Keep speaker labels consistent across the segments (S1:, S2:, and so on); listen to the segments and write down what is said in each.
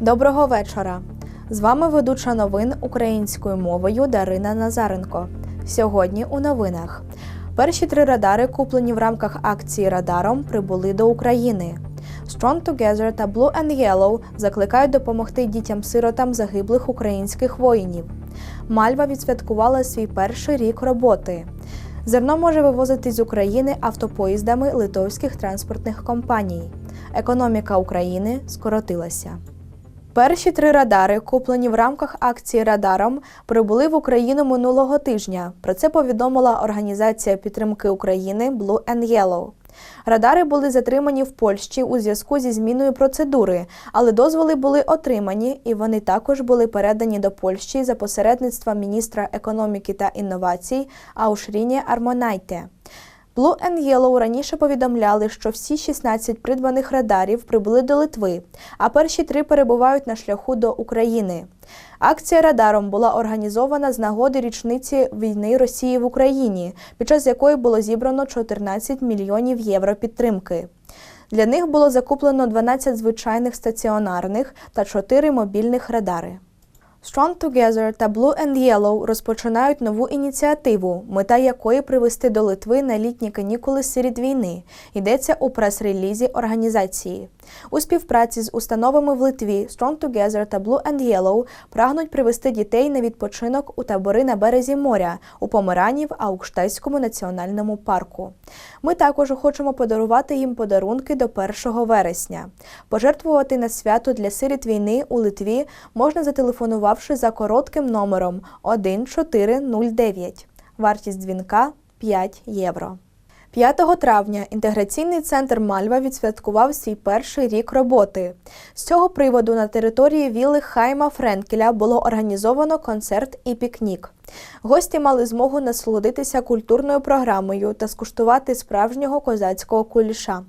S1: Доброго вечора! З вами ведуча новин українською мовою Дарина Назаренко. Сьогодні у новинах. Перші три радари, куплені в рамках акції Радаром, прибули до України. Strong Together та Blue and Yellow закликають допомогти дітям-сиротам загиблих українських воїнів. Мальва відсвяткувала свій перший рік роботи. Зерно може вивозити з України автопоїздами литовських транспортних компаній. Економіка України скоротилася. Перші три радари, куплені в рамках акції Радаром, прибули в Україну минулого тижня. Про це повідомила Організація підтримки України Blue and Yellow. Радари були затримані в Польщі у зв'язку зі зміною процедури, але дозволи були отримані, і вони також були передані до Польщі за посередництва міністра економіки та інновацій Аушріні Армонайте. Blue and Yellow раніше повідомляли, що всі 16 придбаних радарів прибули до Литви, а перші три перебувають на шляху до України. Акція радаром була організована з нагоди річниці війни Росії в Україні, під час якої було зібрано 14 мільйонів євро підтримки. Для них було закуплено 12 звичайних стаціонарних та 4 мобільних радари. Strong Together та Blue and Yellow розпочинають нову ініціативу, мета якої привести до Литви на літні канікули серед війни. Йдеться у прес-релізі організації. У співпраці з установами в Литві Strong Together та Blue and Yellow прагнуть привести дітей на відпочинок у табори на березі моря у Померані в Аукштайському національному парку. Ми також хочемо подарувати їм подарунки до 1 вересня. Пожертвувати на свято для сиріт війни у Литві можна зателефонувавши за коротким номером 1409. Вартість дзвінка 5 євро. 5 травня інтеграційний центр Мальва відсвяткував свій перший рік роботи. З цього приводу на території вілли Хайма Френкеля було організовано концерт і пікнік. Гості мали змогу насолодитися культурною програмою та скуштувати справжнього козацького куліша.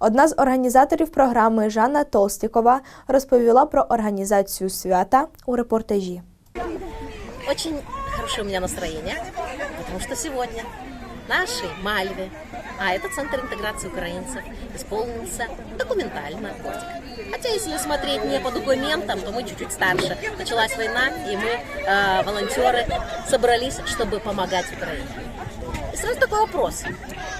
S1: Одна з організаторів програми Жанна Толстікова розповіла про організацію свята у репортажі.
S2: Очень хорошее у меня настроение, потому что сегодня нашей Мальве, а это Центр интеграции украинцев, исполнился документально годик. Хотя, если смотреть не по документам, то мы чуть-чуть старше. Началась война, и мы, э, волонтеры, собрались, чтобы помогать Украине. И сразу такой вопрос.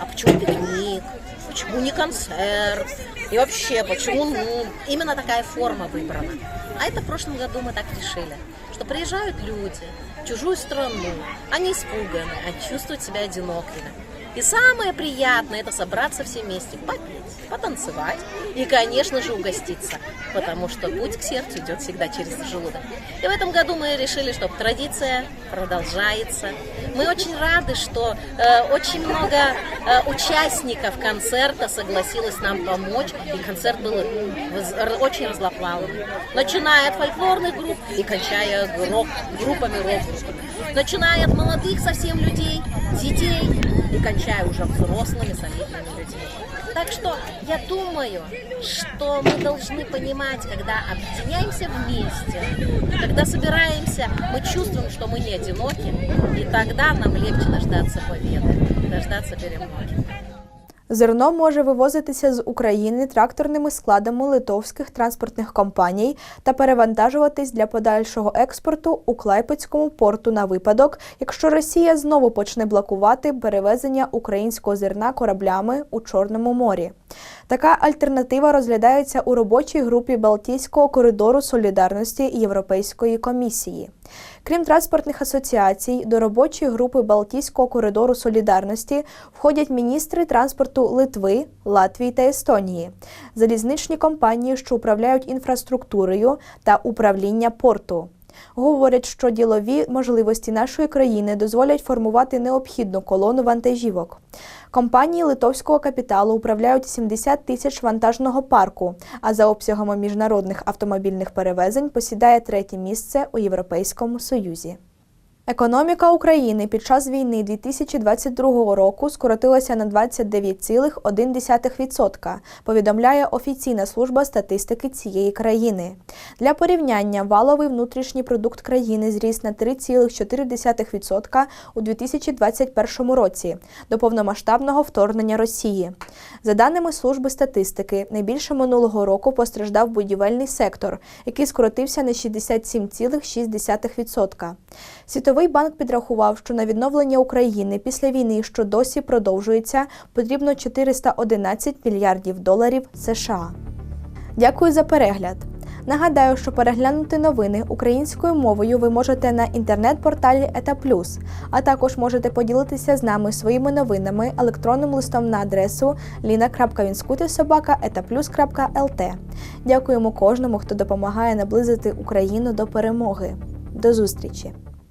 S2: А почему пикник? Почему не концерт? И вообще, почему ну, именно такая форма выбрана? А это в прошлом году мы так решили, что приезжают люди в чужую страну, они испуганы, они чувствуют себя одинокими. И самое приятное это собраться все вместе, попеть, потанцевать и, конечно же, угоститься, потому что путь к сердцу идет всегда через желудок. И в этом году мы решили, что традиция продолжается. Мы очень рады, что э, очень много э, участников концерта согласилось нам помочь, и концерт был очень разноплановый, начиная от фольклорных групп и кончая рок, группами рок-группами, начиная от молодых совсем людей, детей и кончая уже взрослыми солидными людьми. Так что я думаю, что мы должны понимать, когда объединяемся вместе, когда собираемся, мы чувствуем, что мы не одиноки, и тогда нам легче дождаться победы, дождаться перемоги.
S1: Зерно може вивозитися з України тракторними складами литовських транспортних компаній та перевантажуватись для подальшого експорту у Клайпецькому порту на випадок, якщо Росія знову почне блокувати перевезення українського зерна кораблями у Чорному морі. Така альтернатива розглядається у робочій групі Балтійського коридору солідарності Європейської комісії. Крім транспортних асоціацій, до робочої групи Балтійського коридору солідарності входять міністри транспорту Литви, Латвії та Естонії, залізничні компанії, що управляють інфраструктурою та управління порту. Говорять, що ділові можливості нашої країни дозволять формувати необхідну колону вантажівок. Компанії литовського капіталу управляють 70 тисяч вантажного парку, а за обсягами міжнародних автомобільних перевезень посідає третє місце у Європейському Союзі. Економіка України під час війни 2022 року скоротилася на 29,1%, повідомляє офіційна служба статистики цієї країни. Для порівняння валовий внутрішній продукт країни зріс на 3,4% у 2021 році до повномасштабного вторгнення Росії. За даними служби статистики, найбільше минулого року постраждав будівельний сектор, який скоротився на 67,6%. Світовий банк підрахував, що на відновлення України після війни, що досі продовжується, потрібно 411 мільярдів доларів США. Дякую за перегляд. Нагадаю, що переглянути новини українською мовою ви можете на інтернет-порталі Ета Плюс, а також можете поділитися з нами своїми новинами електронним листом на адресу lina.vinskutisobaka.etaplus.lt. Дякуємо кожному, хто допомагає наблизити Україну до перемоги. До зустрічі!